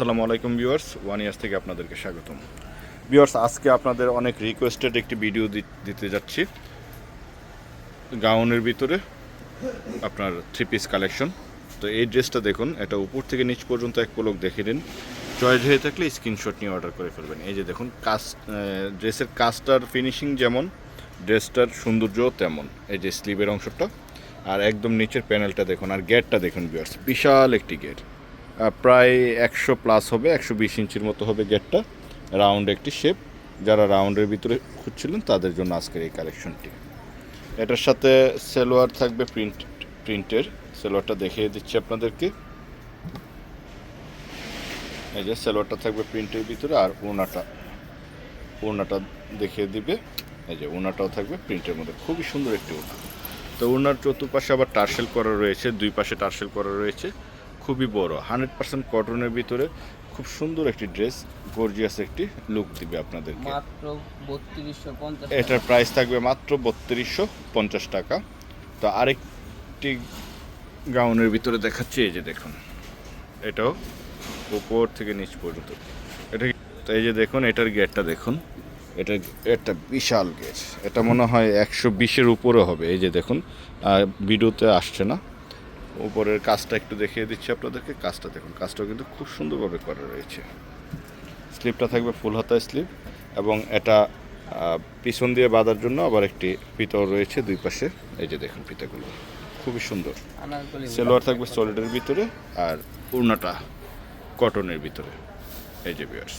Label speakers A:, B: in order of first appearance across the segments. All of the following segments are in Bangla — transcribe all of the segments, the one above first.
A: আসসালামু আলাইকুম ভিউয়ার্স, ওয়ান ইয়ার্স থেকে আপনাদেরকে স্বাগতম। ভিউয়ার্স, আজকে আপনাদের অনেক রিকোয়েস্টেড একটি ভিডিও দিতে যাচ্ছি। গাউনের ভিতরে আপনার থ্রি পিস কালেকশন তো এই ড্রেসটা দেখুন, এটা উপর থেকে নিচ পর্যন্ত এক পলক দেখে নিন চয়েস হয়ে থাকলে স্ক্রিনশট নিয়ে অর্ডার করে ফেলবেন। এই যে দেখুন কাজ ড্রেসের কাজটার ফিনিশিং যেমন ড্রেসটার সৌন্দর্য তেমন। এই যে স্লিভের অংশটা। আর একদম নিচের প্যানেলটা দেখুন, আর গেটটা দেখুন ভিউয়ার্স, বিশাল একটি গেট প্রায় একশো প্লাস হবে, একশো বিশ ইঞ্চির মতো হবে গেটটা রাউন্ড একটি শেপ যারা রাউন্ডের ভিতরে খুঁজছিলেন, তাদের জন্য আজকের এই কালেকশনটি এটার সাথে সেলোয়ার থাকবে প্রিন্ট প্রিন্টের সেলোয়ারটা দেখিয়ে দিচ্ছি আপনাদেরকে। এই যে সেলোয়ারটা থাকবে প্রিন্টের ভিতরে আর ওনাটা। ওনাটা দেখিয়ে দিবে। এই যে ওনাটাও থাকবে প্রিন্টের মধ্যে। খুবই সুন্দর একটি ওনা। তো ওনার চতুর্পাশে আবার টার্সেল করা রয়েছে, দুই পাশে টার্সেল করা রয়েছে। খুবই বড়। হান্ড্রেড পার্সেন্ট কটনের ভিতরে খুব সুন্দর একটি ড্রেস গর্জিয়াস একটি লুক দিবে আপনাদেরকে।
B: মাত্র বত্রিশশো পঞ্চাশ
A: এটার প্রাইস থাকবে মাত্র বত্রিশশো পঞ্চাশ টাকা। তো আরেকটি গাউনের ভিতরে দেখাচ্ছি এই যে দেখুন। এটাও উপর থেকে নিচ পর্যন্ত। এটা তো এই যে দেখুন এটার গেটটা দেখুন। এটা একটা বিশাল গেট। এটা মনে হয় একশো বিশের উপরে হবে। এই যে দেখুন ভিডিওতে আসছে না। উপরের কাজটা একটু দেখিয়ে দিচ্ছি আপনাদেরকে। কাজটা দেখুন কাজটাও কিন্তু খুব সুন্দরভাবে করা রয়েছে। স্লিপটা থাকবে ফুল হাতা স্লিপ এবং এটা পিছন দিয়ে বাঁধার জন্য আবার একটি পিতর রয়েছে দুই পাশে। এই যে দেখুন পিতাগুলো খুবই সুন্দর। সেলোয়ার থাকবে সলিডের ভিতরে আর উড়নাটা কটনের ভিতরে। এই যে বিয়ার্স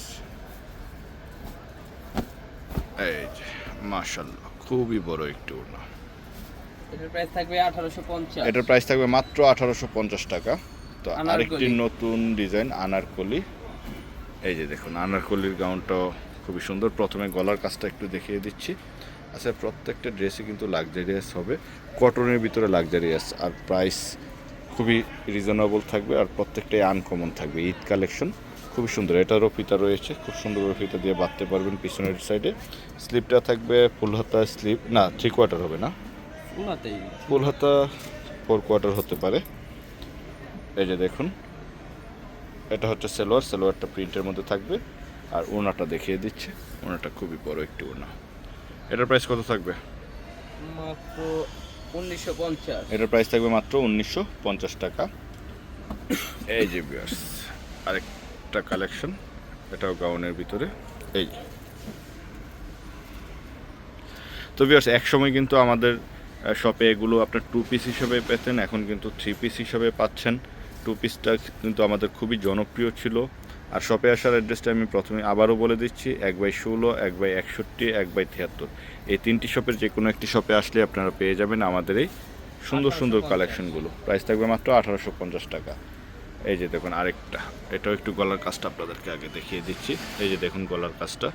A: এই যে মাশাল্লাহ খুবই বড় একটি উড়না।
B: এটার প্রাইস থাকবে আঠারোশো পঞ্চাশ।
A: এটার প্রাইস থাকবে মাত্র আঠারোশো পঞ্চাশ টাকা। তো। আরেকটি নতুন ডিজাইন আনারকলি। এই যে দেখুন আনারকলির গাউনটাও খুবই সুন্দর। প্রথমে গলার কাজটা একটু দেখিয়ে দিচ্ছি। আচ্ছা প্রত্যেকটা ড্রেসই কিন্তু লাক্সারিয়াস হবে। কটনের ভিতরে লাক্সারিয়াস আর প্রাইস খুবই রিজনেবল থাকবে। আর প্রত্যেকটাই আনকমন থাকবে। ঈদ কালেকশন খুবই সুন্দর। এটারও ফিতা রয়েছে। খুব সুন্দরভাবে ফিতা দিয়ে বাঁধতে পারবেন পিছনের সাইডে স্লিপটা থাকবে ফুল হাতা স্লিপ না থ্রি কোয়ার্টার হবে না।
B: ওনাতেই
A: ফুল হাতা ফোর কোয়ার্টার হতে পারে। এই যে দেখুন এটা হচ্ছে সেলোয়ার সেলোয়ারটা প্রিন্টের মধ্যে থাকবে। আর ওনাটা দেখিয়ে দিচ্ছে ওনাটা খুবই বড় একটি ওনা। এটার প্রাইস কত থাকবে?
B: মাত্র উনিশশো পঞ্চাশ।
A: এটার প্রাইস থাকবে মাত্র উনিশশো পঞ্চাশ টাকা। এই যে বিয়ার্স আরেকটা কালেকশন এটাও গাউনের ভিতরে। এই। তো বিয়ার্স এক সময় কিন্তু আমাদের শপে এগুলো আপনার টু পিস হিসেবে পেতেন এখন কিন্তু থ্রি পিস হিসেবে পাচ্ছেন। টু পিসটা কিন্তু আমাদের খুবই জনপ্রিয় ছিল। আর শপে আসার অ্যাড্রেসটা আমি প্রথমে আবারও বলে দিচ্ছি এক বাই ষোলো এক বাই একষট্টি এক বাই তিয়াত্তর। এই তিনটি শপের যে কোনো একটি শপে আসলে আপনারা পেয়ে যাবেন আমাদের এই সুন্দর সুন্দর কালেকশনগুলো প্রাইস থাকবে মাত্র আঠারোশো পঞ্চাশ টাকা। এই যে দেখুন আরেকটা এটাও একটু গলার কাজটা আপনাদেরকে আগে দেখিয়ে দিচ্ছি। এই যে দেখুন গলার কাজটা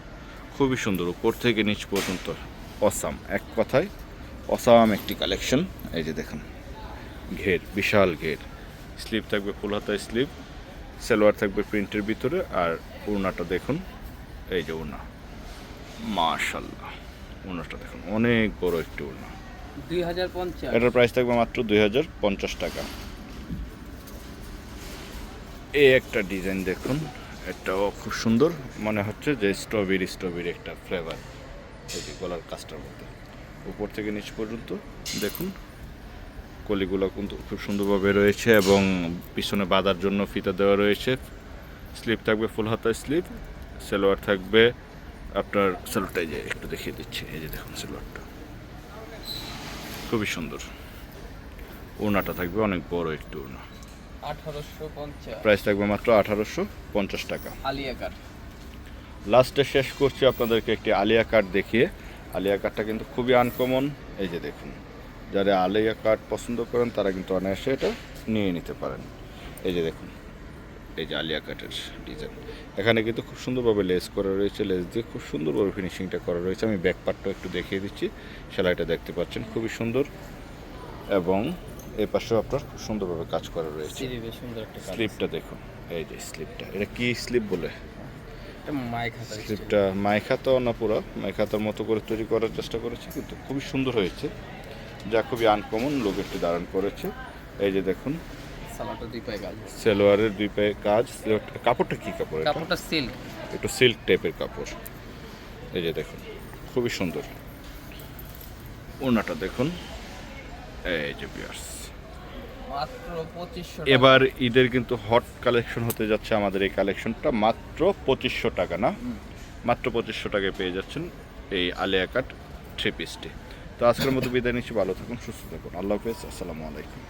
A: খুবই সুন্দর উপর থেকে নিচ পর্যন্ত অসাম এক কথায় অসাম একটি কালেকশন। এই যে দেখুন ঘের বিশাল ঘের। স্লিপ থাকবে ফুল হাতায় স্লিপ সালোয়ার থাকবে প্রিন্টের ভিতরে আর ওড়নাটা দেখুন এই যে ওড়না। মাশাল্লাহ ওড়নাটা দেখুন অনেক বড় একটি ওড়না।
B: দুই হাজার পঞ্চাশ।
A: এটার প্রাইস থাকবে মাত্র দুই হাজার পঞ্চাশ টাকা। এই একটা ডিজাইন দেখুন এটাও খুব সুন্দর মনে হচ্ছে যে স্ট্রবেরি স্ট্রবেরি একটা ফ্লেভার এই যে গলার কাজটার মধ্যে। উপর থেকে নিচ পর্যন্ত। দেখুন কলিগুলো কিন্তু খুব সুন্দরভাবে রয়েছে এবং পিছনে বাঁধার জন্য ফিতা দেওয়া রয়েছে। স্লিপ থাকবে ফুল হাতা স্লিপ সালোয়ার থাকবে আপনার সালোয়ারটাই যে একটু দেখিয়ে দিচ্ছি এই যে দেখুন সালোয়ারটা। খুবই সুন্দর। ওড়নাটা থাকবে অনেক বড় একটু ওড়না। প্রাইস থাকবে মাত্র আঠারোশো পঞ্চাশ টাকা।
B: আলিয়া কাট
A: লাস্টে শেষ করছি আপনাদেরকে একটি আলিয়া কার্ড দেখিয়ে। আলিয়া কাঠটা কিন্তু খুবই আনকমন এই যে দেখুন যারা আলিয়া কাঠ পছন্দ করেন তারা কিন্তু অনায়াসে এটা নিয়ে নিতে পারেন। এই যে দেখুন এই যে আলিয়া কাঠের ডিজাইন এখানে কিন্তু খুব সুন্দরভাবে লেস করা রয়েছে লেস দিয়ে খুব সুন্দরভাবে ফিনিশিংটা করা রয়েছে। আমি ব্যাক পার্টটাও একটু দেখিয়ে দিচ্ছি সেলাইটা দেখতে পাচ্ছেন খুবই সুন্দর। এবং এ পাশেও আপনার খুব সুন্দরভাবে কাজ করা রয়েছে। স্লিপটা দেখুন এই যে স্লিপটা এটা কি স্লিপ বলে? মাইখাতো না পুরো মাইখাতার মতো করে তৈরি করার চেষ্টা করেছি কিন্তু খুবই সুন্দর হয়েছে। যা খুবই আনকমন লোক একটি ধারণ করেছে। এই যে দেখুন
B: সালাটা দুই পায়ে কাজ।
A: সেলোয়ারের দুই পায়ে কাজ। কাপড়টা কি কাপড়
B: কাপড়টা সিল্ক
A: একটু সিল্ক টাইপের কাপড়। এই যে দেখুন খুবই সুন্দর। ওনাটা দেখুন। এই যে বিয়ার্স এবার ঈদের কিন্তু হট কালেকশন হতে যাচ্ছে আমাদের এই কালেকশনটা মাত্র পঁচিশশো টাকা না? মাত্র পঁচিশশো টাকায় পেয়ে যাচ্ছেন এই আলিয়া কাট থ্রি পিসটি তো আজকের মতো বিদায় নিচ্ছি ভালো থাকুন সুস্থ থাকুন। আল্লাহ হাফেজ আসসালামু আলাইকুম।